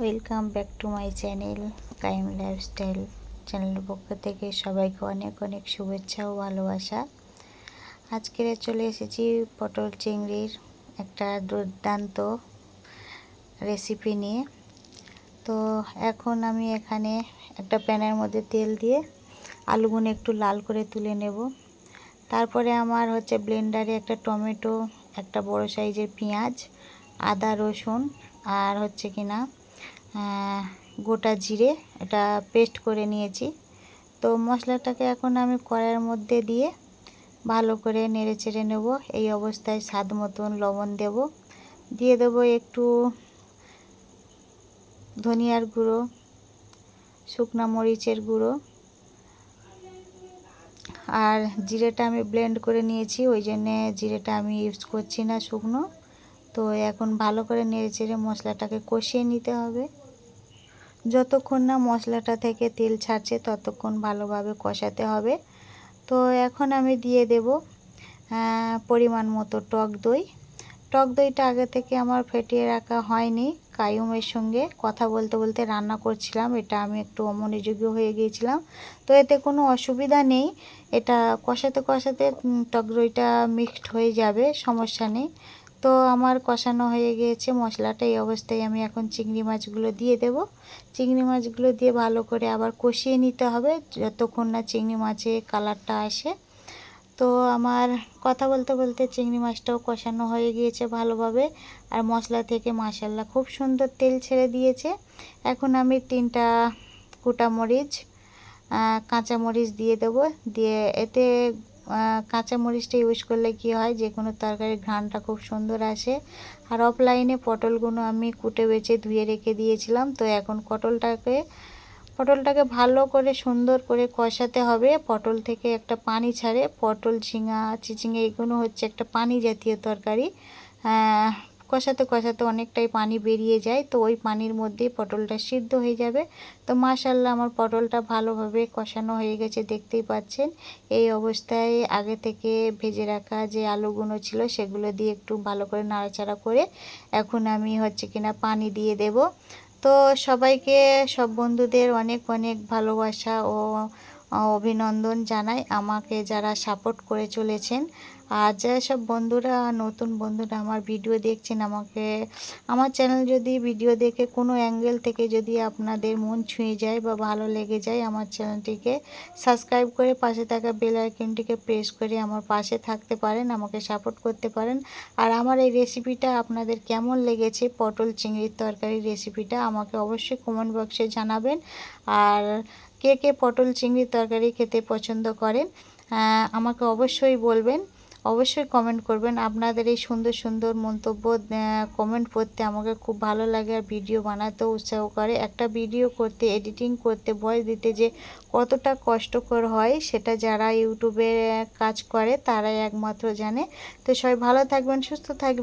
Welcome back to my channel Kaim lifestyle চ্যানেলের পক্ষ থেকে সবাইকে অনেক অনেক শুভেচ্ছা ও ভালোবাসা। আজকে চলে এসেছি পটল চিংড়ির একটা দুর্দান্ত রেসিপি নিয়ে। তো এখন আমি এখানে একটা প্যানের মধ্যে তেল দিয়ে আলুগুলো একটু লাল করে তুলে নেব। তারপরে আমার হচ্ছে ব্লেন্ডারে একটা টমেটো, একটা বড় সাইজের পেঁয়াজ, আদা, রসুন আর হচ্ছে কিনা গোটা জিরে এটা পেস্ট করে নিয়েছি। তো মশলাটাকে এখন আমি কড়াইয়ের মধ্যে দিয়ে ভালো করে নেড়ে চেড়ে নেব। এই অবস্থায় স্বাদ মতন লবণ দেব। দিয়ে দেব একটু ধনিয়ার গুঁড়ো, শুকনা মরিচের গুঁড়ো। আর জিরেটা আমি ব্লেন্ড করে নিয়েছি, ওই জন্যে জিরেটা আমি ইউজ করছি না শুকনো। তো এখন ভালো করে নেড়ে চেড়ে মশলাটাকে কষিয়ে নিতে হবে। যতক্ষণ না মশলাটা থেকে তেল ছাড়ছে, ততক্ষণ ভালোভাবে কষাতে হবে। তো এখন আমি দিয়ে দেব পরিমাণ মতো টক দই। টক দইটা আগে থেকে আমার ফেটিয়ে রাখা হয়নি কায়ুমের সঙ্গে। কথা বলতে বলতে রান্না করছিলাম, এটা আমি একটু অমনোযোগী হয়ে গিয়েছিলাম। তো এতে কোনো অসুবিধা নেই, এটা কষাতে কষাতে টক দইটা মিক্সড হয়ে যাবে, সমস্যা নেই। তো আমার কষানো হয়ে গিয়েছে মশলাটা। এই অবস্থায় আমি এখন চিংড়ি মাছগুলো দিয়ে দেব। চিংড়ি মাছগুলো দিয়ে ভালো করে আবার কষিয়ে নিতে হবে যতক্ষণ না চিংড়ি মাছে কালারটা আসে। তো আমার কথা বলতে বলতে চিংড়ি মাছটাও কষানো হয়ে গিয়েছে ভালোভাবে। আর মশলা থেকে মাসাল্লা খুব সুন্দর তেল ছেড়ে দিয়েছে। এখন আমি তিনটা কুটা মরিচ কাঁচা মরিচ দিয়ে দেব। দিয়ে এতে কাঁচা মরিচটা ইউজ করলে কি হয়? যে কোনো তরকারির ঘ্রাণটা খুব সুন্দর আসে। আর অফলাইনে পটলগুলো আমি কুটে বেছে ধুয়ে রেখে দিয়েছিলাম। তো এখন পটলটাকে পটলটাকে ভালো করে সুন্দর করে কষাতে হবে। পটল থেকে একটা পানি ছাড়ে। পটল, ঝিঙা চিচিঙে এগুলো হচ্ছে একটা পানি জাতীয় তরকারি। কষাতে কষাতে অনেকটাই পানি বেরিয়ে যায়, তো ওই পানির মধ্যেই পটলটা সিদ্ধ হয়ে যাবে। তো মাশাল্লাহ আমার পটলটা ভালোভাবে কষানো হয়ে গেছে, দেখতেই পাচ্ছেন। এই অবস্থায় আগে থেকে ভেজে রাখা যে আলুগুলো ছিল সেগুলো দিয়ে একটু ভালো করে নাড়াচাড়া করে এখন আমি হচ্ছে কিনা পানি দিয়ে দেব। তো সবাইকে, সব বন্ধুদের অনেক অনেক ভালোবাসা ও অভিনন্দন জানাই আমাকে যারা সাপোর্ট করে চলেছেন। আর যেসব বন্ধুরা, নতুন বন্ধুরা আমার ভিডিও দেখছেন, আমাকে, আমার চ্যানেল যদি ভিডিও দেখে কোনো অ্যাঙ্গেল থেকে যদি আপনাদের মন ছুঁয়ে যায় বা ভালো লেগে যায়, আমার চ্যানেলটিকে সাবস্ক্রাইব করে পাশে থাকা বেল আইকনটিকে প্রেস করে আমার পাশে থাকতে পারেন, আমাকে সাপোর্ট করতে পারেন। আর আমার এই রেসিপিটা আপনাদের কেমন লেগেছে, পটল চিংড়ির তরকারি রেসিপিটা আমাকে অবশ্যই কমেন্ট বক্সে জানাবেন। আর কে কে পটল চিংড়ির তরকারি খেতে পছন্দ করেন আমাকে অবশ্যই বলবেন। অবশ্যই কমেন্ট করবেন। আপনাদের এই সুন্দর সুন্দর মন্তব্য কমেন্ট করতে আমাকে খুব ভালো লাগে আর ভিডিও বানাতেও উৎসাহ করে। একটা ভিডিও করতে এডিটিং করতে ভয়েস দিতে যে কতটা কষ্টকর হয়, সেটা যারা ইউটিউবে কাজ করে, তারাই একমাত্র জানে। তো সবাই ভালো থাকবেন, সুস্থ থাকবেন।